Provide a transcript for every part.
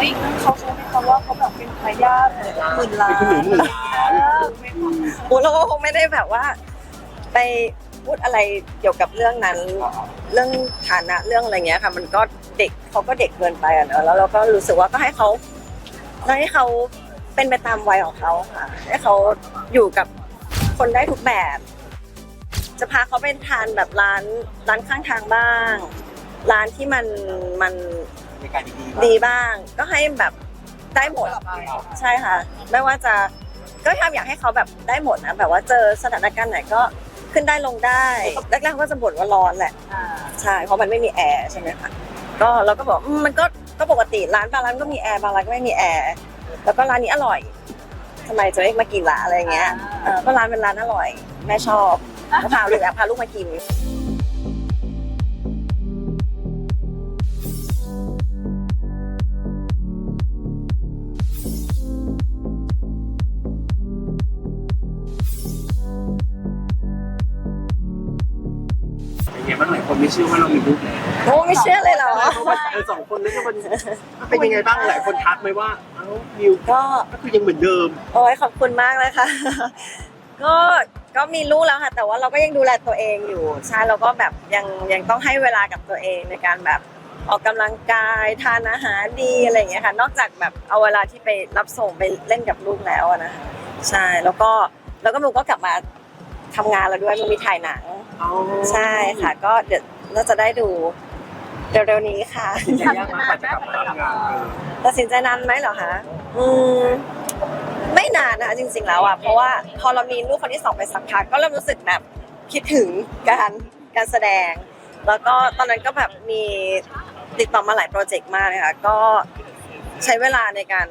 ฮ้ยเขาใช่ไหมคะว่าเขาแบบเป็นทายาทหมื่นล้านเป็นคุณหนูหมื่นล้าน โอ้เราก็คงไม่ได้แบบว่า ไปพูดอะไรเกี่ยวกับเรื่องนั้น เรื่องฐานะเรื่องอะไรเงี้ยค่ะ มันก็เด็กเขาก็เด็กเกินไปอะเนอะแล้วเราก็รู้สึกว่าก็ให้เขาให้เขาเป็นไปตามวัยของเขาค่ะ ให้เขาอยู่กับคนได้ทุกแบบ จะพาเขาไปทานแบบร้านร้านข้างทางบ้าง ร้านที่มันมัน ในการดีๆดีบ้าง ก็ให้แบบได้หมดใช่ค่ะ ไม่ว่าจะก็ทำอยากให้เขาแบบได้หมดนะแบบว่าเจอสถานการณ์ไหนก็ขึ้นได้ลงได้แรกๆเขาก็จะบ่นว่าร้อนแหละอ่าใช่เพราะมันไม่มีแอร์ใช่ไหมคะก็เราก็บอกอืมมันก็ก็ปกติร้านบางร้านก็มีแอร์บางร้านก็ไม่มีแอร์แล้วก็ร้านนี้อร่อยทำไมจะไม่มากินละอะไรเงี้ยเออก็ร้านเป็นร้านอร่อยแม่ชอบก็พาลูกแอบพาลูกมากิน ไม่เชื่อว่าเรามีลูกแล้วโอ้ไม่เชื่อเลยเหรอ เพราะว่าเออสองคนนั้นก็มันเป็นยังไงบ้างหลายคนทักไหมว่าเอ้ามิวก็ก็คือยังเหมือนเดิม โอ้ยขอบคุณมากเลยค่ะ ก็ก็มีลูกแล้วค่ะ แต่ว่าเราก็ยังดูแลตัวเองอยู่ใช่เราก็แบบยังยังต้องให้เวลากับตัวเองในการแบบออกกำลังกายทานอาหารดีอะไรอย่างเงี้ยค่ะ นอกจากแบบเอาเวลาที่ไปรับส่งไปเล่นกับลูกแล้วอะนะคะใช่แล้วก็แล้วก็มิวก็กลับมา ทำงานแล้วด้วยมิวมีถ่ายหนัง ใช่ค่ะ ก็เดี๋ยวน่าจะได้ดูเร็วๆนี้ค่ะ ยากมากกว่าจะกลับมาทำงานเออตัดสินใจนานไหมเหรอคะ อืม ไม่นานนะคะจริงๆแล้วอะ เพราะว่าพอเรามีลูกคนที่สองไปสักพักก็เริ่มรู้สึกแบบคิดถึงการการแสดง แล้วก็ตอนนั้นก็แบบมีติดต่อมาหลายโปรเจกต์มากเลยค่ะ ก็ใช้เวลาในการ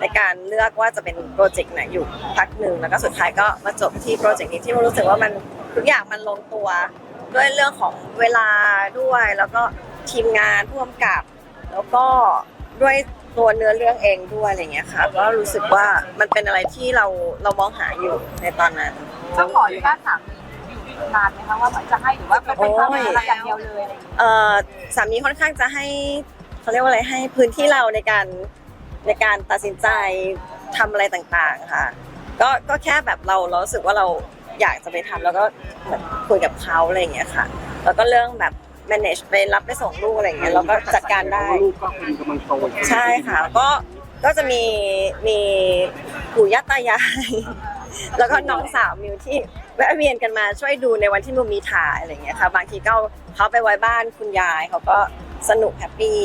ในการเลือกว่าจะเป็นโปรเจกต์ไหนอยู่พักหนึ่งแล้วก็สุดท้ายก็มาจบที่โปรเจกต์นี้ที่รู้สึกว่ามันทุกอย่างมันลงตัวด้วยเรื่องของเวลาด้วย แล้วก็ทีมงานผู้กำกับ แล้วก็ด้วยตัวเนื้อเรื่องเองด้วยอะไรเงี้ยค่ะก็รู้สึกว่ามันเป็นอะไรที่เราเรามองหาอยู่ในตอนนั้นต้องขออนุญาตถามอยู่นานไหมคะว่าจะให้หรือว่าเป็นไปตามอะไรอย่างเดียวเลยอะไรอย่างเงี้ยเอ่อสามีค่อนข้างจะให้เขาเรียกว่าอะไรให้พื้นที่เราในการ ในการตัดสินใจทำอะไรต่างๆค่ะ ก็ก็แค่แบบเราเรารู้สึกว่าเราอยากจะไปทำแล้วก็เหมือนคุยกับเขาอะไรอย่างเงี้ยค่ะ แล้วก็เรื่องแบบ manage ไปรับไปส่งลูกอะไรอย่างเงี้ยเราก็จัดการได้ลูกก็คือกำลังโตใช่ค่ะก็ก็จะมีมีปู่ย่าตายายแล้วก็น้องสาวมิวที่แวะเวียนกันมาช่วยดูในวันที่มิวมีถ่ายอะไรอย่างเงี้ยค่ะ บางทีก็เขาไปไว้บ้านคุณยายเขาก็สนุกแฮปปี้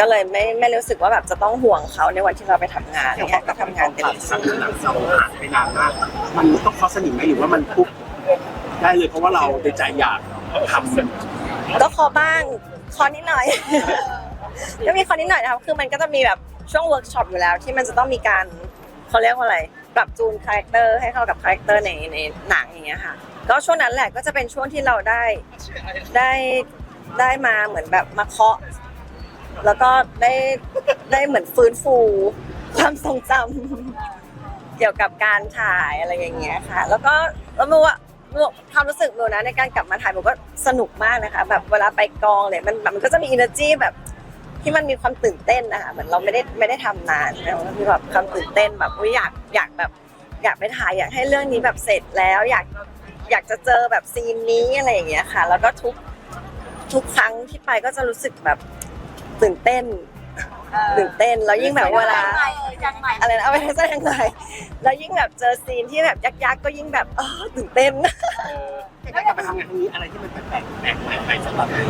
ก็เลยไม่ไม่รู้สึกว่าแบบจะต้องห่วงเขาในวันที่เราไปทำงานอะไรเงี้ยก็ทำงานเต็มสัที่กหลังเราหายไปนานมาก มันต้องเคอสนิมไหมหรือว่ามันปุ๊บได้เลยเพราะว่าเราในใจอยากทำก็คอบ้างคอนิดหน่อย ก็มีคอนิดหน่อยนะคะคือมันก็จะมีแบบช่วงเวิร์กช็อปอยู่แล้ว ที่มันจะต้องมีการเขาเรียกว่าอะไร ปรับจูนคาแรคเตอร์ให้เข้ากับคาแรคเตอร์ในในหนังอย่างเงี้ยค่ะ ก็ช่วงนั้นแหละก็จะเป็นช่วงที่เราได้ได้ได้มาเหมือนแบบมาเคาะ แล้วก็ได้ได้เหมือนฟื้นฟูความทรงจำเกี่ยวกับการถ่ายอะไรอย่างเงี้ยค่ะ แล้วก็แล้วมิวว่าความรู้สึกมิวนะในการกลับมาถ่ายผมก็สนุกมากนะคะ แบบเวลาไปกองเลยมันแบบมันก็จะมี energy แบบที่มันมีความตื่นเต้นนะคะเหมือนเราไม่ได้ไม่ได้ทำนานแล้วมีแบบความตื่นเต้นแบบอยากอยากแบบอยากไปถ่ายอยากให้เรื่องนี้แบบเสร็จแล้วอยากอยากจะเจอแบบซีนนี้อะไรอย่างเงี้ยค่ะ แล้วก็ทุกทุกครั้งที่ไปก็จะรู้สึกแบบ ตื่นเต้นตื่นเต้นแล้วยิ่งแบบเวลาจังใหม่อะไรนะเอาไปทัศนยังไงแล้วยิ่งแบบเจอซีนที่แบบยักษ์ๆก็ยิ่งแบบอ๋อตื่นเต้นเออในการกลับมาทำงานครั้งนี้อะไรที่มันแปลกแปลกแปลกใหม่ไปสำหรับเรา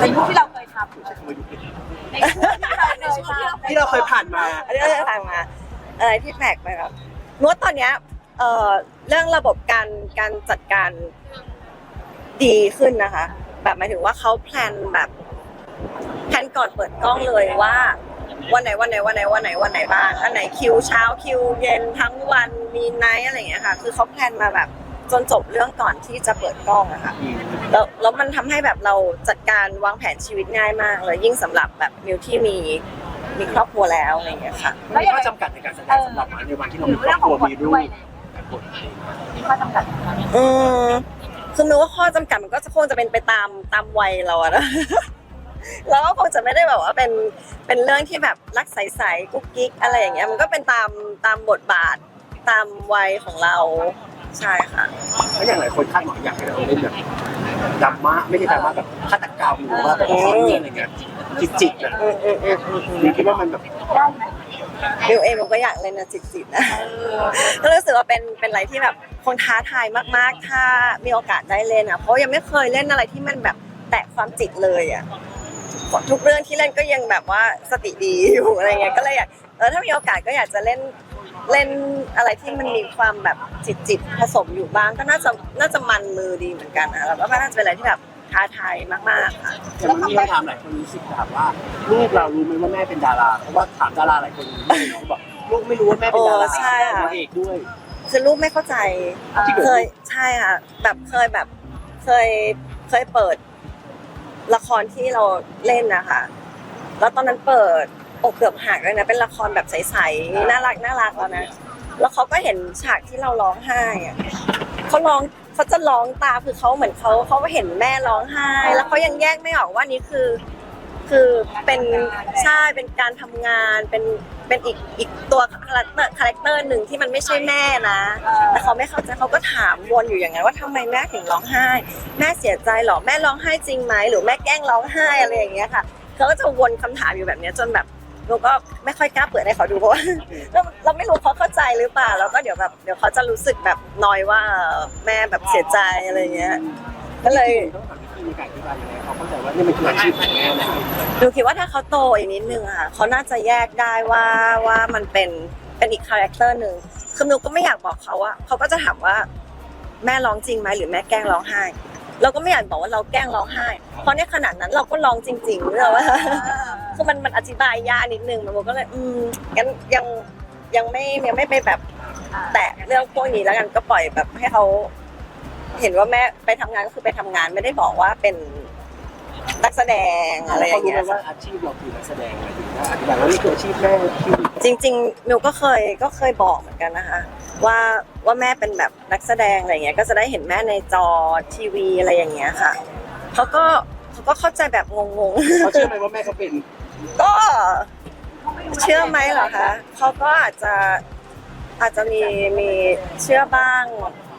ในยุคที่เราเคยทำใช้คำว่ายุคนี้ในยุคที่เราเคยทำที่เราเคยผ่านมาอันนี้เราจะทำมา อะไรที่แปลกไปครับนวดตอนเนี้ยเอ่อเรื่องระบบการการจัดการดีขึ้นนะคะ แบบหมายถึงว่าเขาแพลนแบบ แพลนก่อนเปิดกล้องเลยว่า วันไหนวันไหนวันไหนวันไหนวันไหนบ้างอันไหนคิวเช้าคิวเย็นทั้งวันมีไนท์อะไรอย่างเงี้ยค่ะ คือเขาแพลนมาแบบจนจบเรื่องก่อนที่จะเปิดกล้องอะค่ะอืมแล้วแล้วมันทำให้แบบเราจัดการวางแผนชีวิตง่ายมากเลยยิ่งสำหรับแบบมิวที่มีมีครอบครัวแล้วอะไรอย่างเงี้ยค่ะมันมีข้อจำกัดในการแสดงสำหรับในวันที่เราหรืมีอครอเรื่อบงคขอรัวงบทมีลูด้วยกบทมีข้อจำกัดไหมอืมคือมิวว่าข้อจำกัดมันก็จะคงจะเป็นไปตามตามวัยเราอะนะ แล้วก็คงจะไม่ได้แบบว่าเป็นเป็นเรื่องที่แบบรักใสๆกุ๊กกิ๊กอะไรอย่างเงี้ยมันก็เป็นตามตามบทบาทตามวัยของเราใช่ค่ะแล้วอย่างหลายคนคาดหวังอยากให้เราเล่นแบบดราม่าไม่ใช่ดราม่าแบบฆาตกรรมหรือว่าแบบซ่อนเงื่อนอะไรเงี้ยจิกๆนะอืมอืมอืมอืมอืมมีคิดว่ามันแบบได้ไหมบิวเองมันก็อยากเล่นนะจิตๆนะก็รู้สึกว่าเป็นเป็นอะไรที่แบบคงท้าทายมากๆ ถ้ามีโอกาสได้เล่นอะเพราะยังไม่เคยเล่นอะไรที่มันแบบแตะความจิตเลยอะ ทุกเรื่องที่เล่นก็ยังแบบว่าสติดีอยู่อะไรเงี้ยก็เลยอยากเออถ้ามีโอกาสก็อยากจะเล่นเล่นอะไรที่มันมีความแบบจิตจิตๆผสมอยู่บ้างก็น่าจะน่าจะมันมือดีเหมือนกันนะแล้วก็น่าจะเป็นอะไรที่แบบท้าทายมากๆค่ะแต่มันมีคำถามหลายคนรู้สึกถามว่าลูกเรารู้ไหมว่าแม่เป็นดาราเพราะว่าถามดาราหลายคนไม่รู้บอกลูกไม่รู้ว่าแม่เป็นดาราโอ้ใช่ค่ะตัวเอกด้วยคือลูกไม่เข้าใจจริงเหรอเคยใช่ค่ะแบบเคยแบบเคยเคยเปิด ละครที่เราเล่นนะคะแล้วตอนนั้นเปิดอกเกือบหักเลยนะเป็นละครแบบใสๆน่ารักน่ารักแล้วนะแล้วเขาก็เห็นฉากที่เราร้องไห้อะเขาร้องเขาจะร้องตาคือเขาเหมือนเขาเขาเห็นแม่ร้องไห้ แล้วเขายังแยกไม่ออกว่านี่คือ คือเป็นใช่เป็นการทำงานเป็น เป็นอีกอีกตัวคาแรคเตอร์คาแรคเตอร์หนึ่งที่มันไม่ใช่แม่นะ แต่เขาไม่เข้าใจเขาก็ถามวนอยู่อย่างนั้นว่าทำไมแม่ถึงร้องไห้ แม่เสียใจเหรอแม่ร้องไห้จริงไหมหรือแม่แกล้งร้องไห้อะไรอย่างเงี้ยค่ะเขาก็จะวนคำถามอยู่แบบเนี้ยจนแบบเราก็ไม่ค่อยกล้าเปิดให้เขาดูเพราะว่าเราเราไม่รู้เขาเข้าใจหรือเปล่าแล้วก็เดี๋ยวแบบเดี๋ยวเขาจะรู้สึกแบบนอยว่าแม่แบบเสียใจอะไรเงี้ย ก็เลยต้องถามวิธีในการอธิบายยังไงเขาเข้าใจว่านี่มันคืออาชีพของแม่นะหนูคิดว่าถ้าเขาโตอีกนิดนึงอะค่ะเขาน่าจะแยกได้ว่าว่ามันเป็นเป็นอีกคาแรคเตอร์หนึ่งคือหนูก็ไม่อยากบอกเขาว่าเขาก็จะถามว่า แม่ร้องจริงไหมหรือแม่แกล้งร้องไห้ เราก็ไม่อยากบอกว่าเราแกล้งร้องไห้ เพราะในขนาดนั้นเราก็ร้องจริงๆเนอะว่าคือมันมันอธิบายยากนิดนึงมันก็เลย อืมงั้นยังยังไม่ยังไม่ไปแบบแตะเรื่องพวกนี้แล้วกันก็ปล่อยแบบให้เขา เห็นว่าแม่ไปทำงานก็คือไปทำงานไม่ได้บอกว่าเป็นนักแสดงอะไรอเขาย่างรู้เงี้ไหมยว่าอาชีพเราคือนักแสดงหมายถึงว่าอธิบายว่านี่คืออาชีพแม่ที่ จริงๆมิวก็เคยก็เคยบอกเหมือนกันนะคะ ว่าว่าแม่เป็นแบบนักแสดงอะไรเงี้ยก็จะได้เห็นแม่ในจอทีวีอะไรอย่างเงี้ยค่ะเขาก็เขาก็เข้าใจแบบงงเขาเชื่อไหมว่าแม่เขาเป็น ๆ ก็เชื่อไหมเหรอคะเขาก็อาจจะอาจจะมีมีเชื่อบ้าง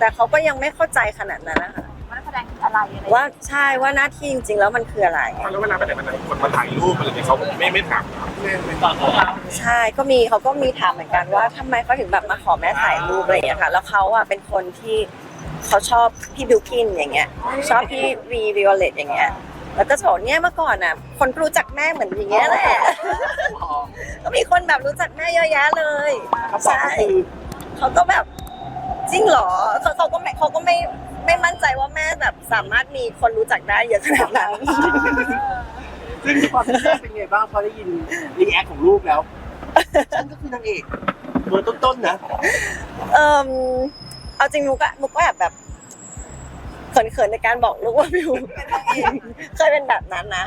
แต่เขาก็ยังไม่เข้าใจขนาดนั้นนะคะว่านักแสดงคืออะไรอะไรว่าใช่ว่าหน้าที่จริงๆ แล้วมันคืออะไร แล้วเวลาไปไหนมาไหนคนมาถ่ายรูปอะไรเนี่ยเขาไม่ไม่ถามแม่ไม่ตอบใช่ก็มีเขาก็มีถามเหมือนกันว่าทำไมเขาถึงแบบมาขอแม่ถ่ายรูปอะไรอย่างเงี้ยค่ะ แล้วเขาอะเป็นคนที่เขาชอบพี่บิวกินอย่างเงี้ย ชอบพี่วีวิโอเลตอย่างเงี้ย แล้วก็จะบอกเนี่ยเมื่อก่อนอะ คนรู้จักแม่เหมือนอย่างเงี้ยแหละ ก็มีคนแบบรู้จักแม่เยอะแยะเลย เขาบอกใช่ก็คือ เขาก็แบบ จริงเหรอเขาเขาก็ไม่เขาก็ไม่ไม่มั่นใจว่าแม่แบบสามารถมีคนรู้จักได้เยอะขนาดนั้น ซึ่งที่ความเป็นแม่เป็นไงบ้างพอได้ยินรีแอคของลูกแล้วฉันก็คือนางเอกเบอร์ต้นๆนะ เออเอาจริงมุกก็มุกก็แบบแบบเขินๆในการบอกลูกว่ามิวเคยเป็นแบบนั้นนะ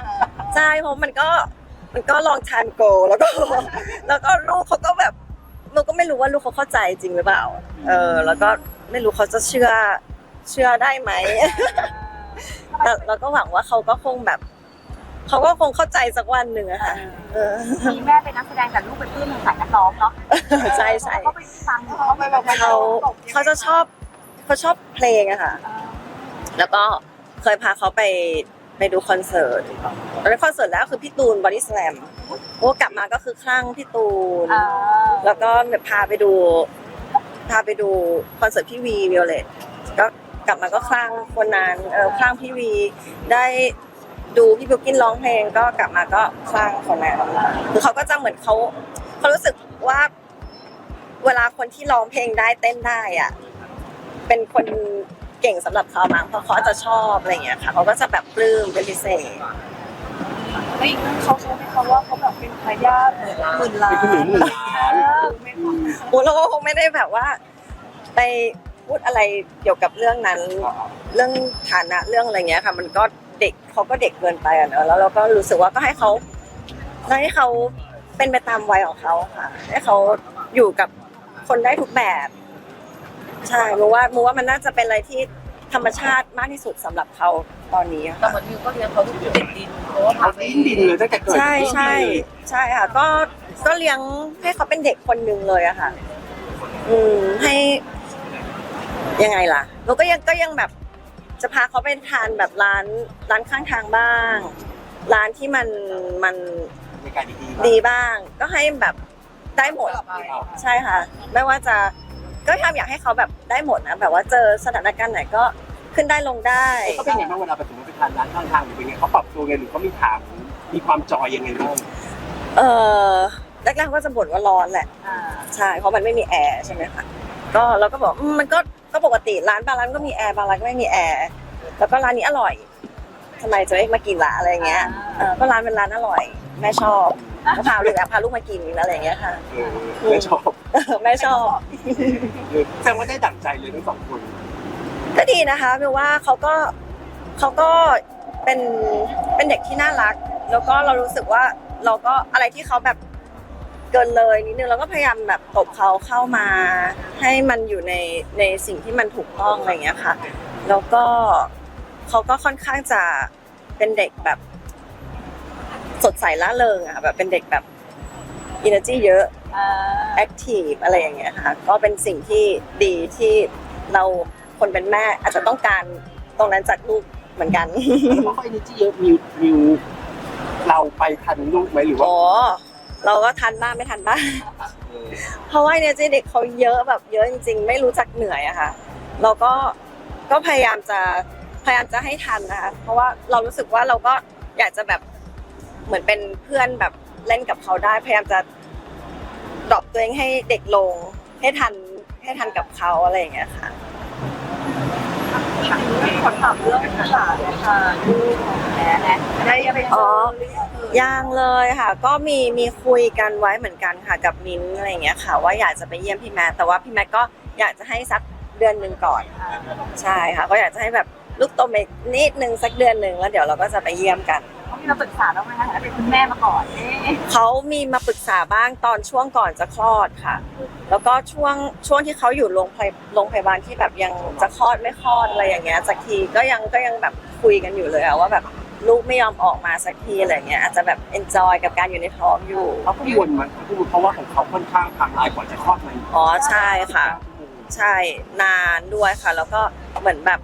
ใช่เพราะมันก็มันก็ลองทานโก แล้วก็ แล้วก็ลูกเขาก็แบบ มุกก็ไม่รู้ว่าลูกเขาเข้าใจจริงหรือเปล่า เออ แล้วก็ไม่รู้เขาจะเชื่อเชื่อได้ไหม แต่เราก็หวังว่าเขาก็คงแบบ เขาก็คงเข้าใจสักวันหนึ่งอะค่ะ เออ มีแม่เป็นนักแสดงแต่ลูกเป็นเพื่อนในสายนักร้องเนาะใช่ใช่เขาไปฟังเขาไปแบบเขาเขาจะชอบเขาชอบเพลงอะค่ะ แล้วก็เคยพาเขาไป ไปดูคอนเสิร์ตแล้วคอนเสิร์ตแล้วคือพี่ตูนบอดี้สแลมโอ้กลับมาก็คือคลั่งพี่ตูนอ่าแล้วก็แบบพาไปดู พาไปดูคอนเสิร์ตพี่วีวิโอเลตก็กลับมาก็คลั่งคนนั้นเออคลั่งพี่วีได้ดูพี่บิวกินร้องเพลงก็กลับมาก็คลั่งคนนั้นคือเขาก็จะเหมือนเขาเขารู้สึกว่า เวลาคนที่ร้องเพลงได้เต้นได้อะเป็นคน เก่งสำหรับเขามั้งเพราะเขาจะชอบอะไรอย่างเงี้ยค่ะเขาก็จะแบบปลื้มเป็นพิเศษเฮ้ยเขาใช้ไหมคะว่าเขาแบบเป็นทายาทหมื่นล้านเป็นคนหนึ่งหมื่นล้านเออไม่ค่ะโอ้เราก็คงไม่ได้แบบว่า ไปพูดอะไรเกี่ยวกับเรื่องนั้น เรื่องฐานะเรื่องอะไรเงี้ยค่ะ มันก็เด็กเขาก็เด็กเกินไปอะเนอะแล้วเราก็รู้สึกว่าก็ให้เขาให้เขาเป็นไปตามวัยของเขาค่ะ ให้เขาอยู่กับคนได้ทุกแบบ ใช่มูว่ามูว่ามันน่าจะเป็นอะไรที่ธรรมชาติมากที่สุดสำหรับเขาตอนนี้อะแต่ค่ะ เหมือนมิวก็เลี้ยงเขาดูติดดินเพราะว่าเขาดิ้นดินเลยตั้งแต่เกิดใช่ใช่ใช่ค่ะ ก็ก็เลี้ยงให้เขาเป็นเด็กคนหนึ่งเลยอะค่ะ อืมให้ ยังไงล่ะเราก็ยังก็ยังแบบ จะพาเขาไปทานแบบร้านร้านข้างทางบ้าง ร้านที่มันมันในการดีดีบ้าง ก็ให้แบบได้หมด ใช่ค่ะ ไม่ว่าจะ ก็ทำอยากให้เขาแบบได้หมดนะแบบว่าเจอสถานการณ์ไหนก็ขึ้นได้ลงได้เขาเป็นไงบ้างเวลาไปถึงไปทานร้านข้างทางหรือเป็นไงเขาปรับตัวไงหรือเขามีถามมีความจอยยังไงบ้างเออแรกๆก็จะบ่นว่าร้อนแหละอ่าใช่เพราะมันไม่มีแอร์ใช่ไหมคะก็เราก็บอกอืมมันก็ก็ปกติร้านบางร้านก็มีแอร์บางร้านก็ไม่มีแอร์แล้วก็ร้านนี้อร่อยทำไมจะไม่มากินละอะไรเงี้ยเออก็ร้านเป็นร้านอร่อยแม่ชอบ ก็พาลูกพาลูกมากินอะไรอย่างเงี้ยค่ะเออไม่ชอบแม่ชอบ เออแสดงว่าได้ดั่งใจเลยทั้งสองคน ก็ดีนะคะเพราะว่าเขาก็เขาก็เป็นเป็นเด็กที่น่ารัก แล้วก็เรารู้สึกว่าเราก็อะไรที่เขาแบบเกินเลยนิดนึงเราก็พยายามแบบตบเขาเข้ามา ให้มันอยู่ในในสิ่งที่มันถูกต้องอะไรอย่างเงี้ยค่ะ แล้วก็เขาก็ค่อนข้างจะเป็นเด็กแบบ สดใสล่าเริงอะแบบเป็นเด็กแบบ energy เยอะอ่าแอคทีฟอะไรอย่างเงี้ยค่ะก็เป็นสิ่งที่ดีที่เราคนเป็นแม่อาจจะต้องการตรงนั้นจากลูกเหมือนกันแล้วเขาเอเนจีเยอะมิวมิวเราไปทันลูกไหมหรือว่าโอ้เราก็ทันบ้างไม่ทันบ้างเออเพราะว่าเนี่ยเด็กเขาเยอะแบบเยอะจริง ๆ ไม่รู้จักเหนื่อยอะค่ะเราก็ก็พยายามจะพยายามจะให้ทันนะคะเพราะว่าเรารู้สึกว่าเราก็อยากจะแบบ เหมือนเป็นเพื่อนแบบเล่นกับเขาได้ พยายามจะดรอปตัวเองให้เด็กลง ให้ทันให้ทันกับเขาอะไรอย่างเงี้ยค่ะขอถามเรื่องหลานค่ะลูกของแม่นะได้ยังไปเจอ๋ออหรือยังเอ่ยยังเลยค่ะ ก็มีมีคุยกันไว้เหมือนกันค่ะกับมิ้นท์อะไรอย่างเงี้ยค่ะ ว่าอยากจะไปเยี่ยมพี่แมทแต่ว่าพี่แมทก็อยากจะให้สักเดือนหนึ่งก่อน ใช่ค่ะ ก็อยากจะให้แบบลูกโตไปนิดนึงสักเดือนหนึ่งแล้วเดี๋ยวเราก็จะไปเยี่ยมกัน เขามีมาปรึกษาแล้วไหมคะเป็นคุณแม่มาก่อนเอ๊ะเขามีมาปรึกษาบ้างตอนช่วงก่อนจะคลอดค่ะ แล้วก็ช่วงช่วงที่เขาอยู่โรงพยโรงพยาบาลที่แบบยังจะคลอดไม่คลอดอะไรอย่างเงี้ยสักทีก็ยังก็ยังแบบคุยกันอยู่เลยอะว่าแบบลูกไม่ยอมออกมาสักทีอะไรเงี้ยอาจจะแบบ enjoy กับการอยู่ในท้องอยู่เขากังวลมั้ยเขากังวลเพราะว่าของเขาค่อนข้างทางลายกว่าจะคลอดไหมอ๋อใช่ค่ะ ใช่นานด้วยค่ะ แล้วก็เหมือนแบบ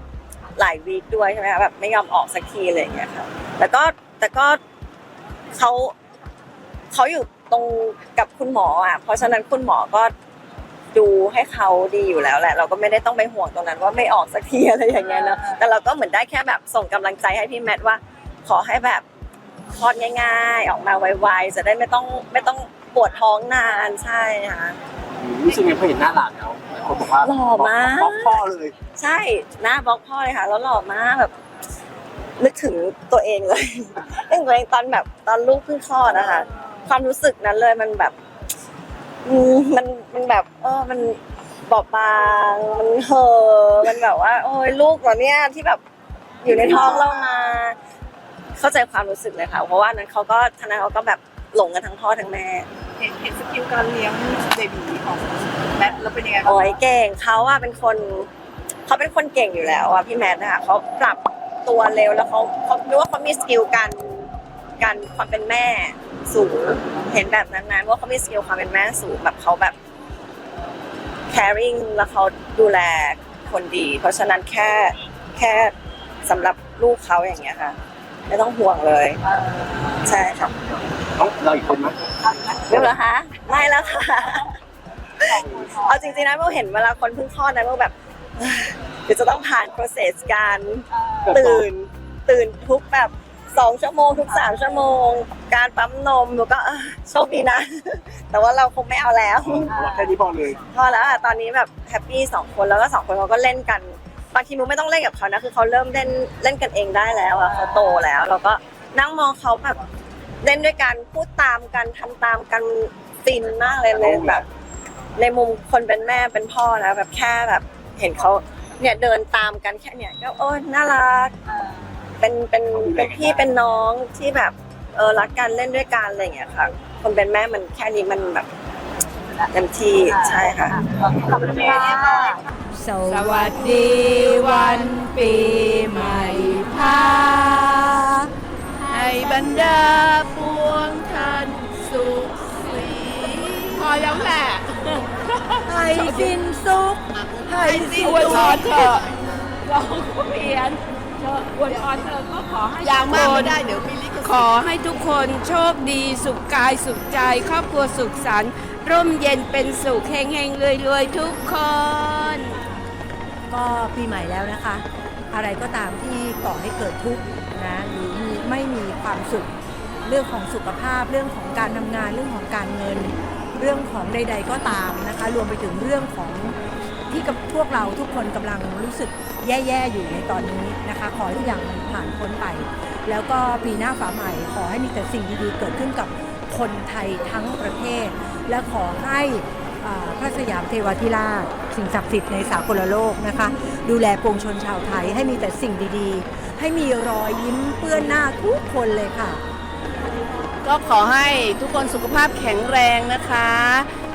หลายวีคด้วยใช่ไหมคะแบบไม่ยอมออกสักทีอะไรอย่างเงี้ยค่ะแต่ก็ แต่ก็เขาเขาอยู่ตรงกับคุณหมออะ เพราะฉะนั้นคุณหมอก็ดูให้เขาดีอยู่แล้วแหละ เราก็ไม่ได้ต้องไปห่วงตรงนั้น ว่าไม่ออกสักทีอะไรอย่างเงี้ยเนอะแต่เราก็เหมือนได้แค่แบบส่งกำลังใจให้พี่แมทว่า ขอให้แบบคลอดง่าย ๆ ออกมาไวๆจะได้ไม่ต้องไม่ต้องปวดท้องนานใช่ค่ะรู้สึกไงพอเห็นหน้าหลานแล้วหลายคนบอกว่าหล่อมากบล็อกพ่อเลย ใช่หน้าบล็อกพ่อเลยค่ะแล้วหล่อมากแบบ นึกถึงตัวเองเลยนึกถึงตัวเองตอนแบบตอนลูกเพิ่งคลอดนะคะ ความรู้สึกนั้นเลยมันแบบอืมมันมันแบบ เออมันบอบบางมันเห่อะมันแบบว่า โอ้ยลูกเหรอเนี่ยที่แบบอยู่ในท้องเรามา เข้าใจความรู้สึกเลยค่ะ เพราะว่านั้นเขาก็ทนายเขาก็แบบหลงกันทั้งพ่อทั้งแม่ เห็นเห็นสกิลการเลี้ยงเบบีของแมทแล้วเป็นยังไงบ้างโอ้ยเก่งเขาอะเป็นคนเขาเป็นคนเก่งอยู่แล้วอะพี่แมทนะคะเขาปรับ ตัวเร็วแล้วเขาเขารู้ว่าเขามีสกิลการการความเป็นแม่สูงเห็นแบบนั้นนะว่าเขามีสกิลความเป็นแม่สูงแบบเขาแบบ caring แล้วเขาดูแลคนดี เพราะฉะนั้นแค่แค่สำหรับลูกเขาอย่างเงี้ยค่ะ ไม่ต้องห่วงเลยเออใช่ค่ะต้องเราอีกคนไหมไม่เหรอคะไม่แล้วค่ะเอาจริงๆนะเมื่อเห็นเวลาคนเพิ่งคลอดนะเมื่อแบบ เดี๋ยวจะต้องผ่าน process การตื่น ตื่นทุกแบบสองชั่วโมงทุกสามชั่วโมง การปั๊มนมหนูก็เออโชคดีนะ แต่ว่าเราคงไม่เอาแล้ว แค่นี้พอเลย พอแล้วอะตอนนี้แบบแฮปปี้สองคนแล้วก็สองคนเขาก็เล่นกันบางทีมูไม่ต้องเล่นกับเขานะคือเขาเริ่มเล่นเล่นกันเองได้แล้วอะเขาโตแล้ว เราก็นั่งมองเขาแบบเล่นด้วยกันพูดตามกันทำตามกันฟินมากเลยเลยแบบ ในมุมคนเป็นแม่เป็นพ่อนะแบบแค่แบบ เห็นเขา เนี่ยเดินตามกันแค่เนี่ยก็โอ้ยน่ารักเออเป็นเป็นเป็นพี่เป็นน้องที่แบบเออรักกันเล่นด้วยกันอะไรอย่างเงี้ยค่ะ คนเป็นแม่มันแค่นี้มันแบบแล้วเต็มที่ใช่ค่ะ ขอบคุณค่ะสวัสดีวันปีใหม่พาให้บรรดาปวงท่านสุขสีพอ แล้วแหละให้สินสุขให้สินอวยพรเถอะลองเปลี่ยนเธออวยพรเธอก็ขอให้อย่างมากไม่ได้เดี๋ยวมีลิขขอให้ทุกคนโชคดีสุขกายสุขใจ ครอบครัวสุขสันต์ร่มเย็นเป็นสุขเฮงเฮงรวยรวยๆทุกคน ก็ปีใหม่แล้วนะคะ อะไรก็ตามที่ก่อให้เกิดทุกข์นะหรือไม่มีความสุขเรื่องของสุขภาพเรื่องของการทำงานเรื่องของการเงิน เรื่องของใด ๆ ก็ตามนะคะ รวมไปถึงเรื่องของที่กับพวกเราทุกคนกำลังรู้สึกแย่ๆอยู่ในตอนนี้นะคะ ขอให้ทุกอย่างมันผ่านพ้นไป แล้วก็ปีหน้าฝาใหม่ ขอให้มีแต่สิ่งดีๆเกิดขึ้นกับคนไทยทั้งประเทศ และขอให้พระสยามเทวาธิราชสิ่งศักดิ์สิทธิ์ในสากลโลกนะคะ ดูแลปวงชนชาวไทยให้มีแต่สิ่งดีๆ ให้มีรอยยิ้มเปื้อนหน้าทุกคนเลยค่ะ ก็ขอให้ทุกคนสุขภาพแข็งแรงนะคะ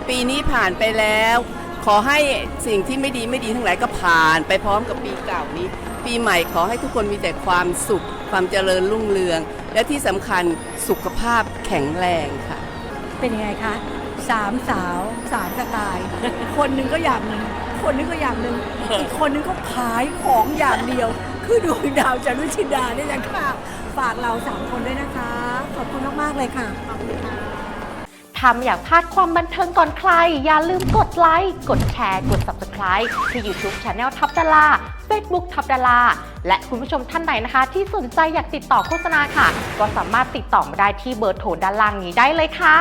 ปีนี้ผ่านไปแล้ว ขอให้สิ่งที่ไม่ดีไม่ดีทั้งหลายก็ผ่านไปพร้อมกับปีเก่านี้ ปีใหม่ขอให้ทุกคนมีแต่ความสุข ความเจริญรุ่งเรือง และที่สำคัญสุขภาพแข็งแรงค่ะ เป็นยังไงคะสามสาวสามสไตล์คนหนึ่งก็อย่างหนึ่งคนนึงก็อย่างหนึ่งอีกคนนึงก็ขายของอย่างเดียว คือดวงดาวจารุชินดาเนี่ยนะคะ ฝากเราสามคนด้วยนะคะ ขอบคุณมาก ๆ เลยค่ะ ถ้าไม่อยากพลาดความบันเทิงก่อนใคร อย่าลืมกดไลค์ กดแชร์ กด Subscribe ที่ YouTube Channel ทับดารา Facebook ทับดารา และคุณผู้ชมท่านไหนนะคะ ที่สนใจอยากติดต่อโฆษณาค่ะ ก็สามารถติดต่อมาได้ที่เบอร์โทรด้านล่างนี้ได้เลยค่ะ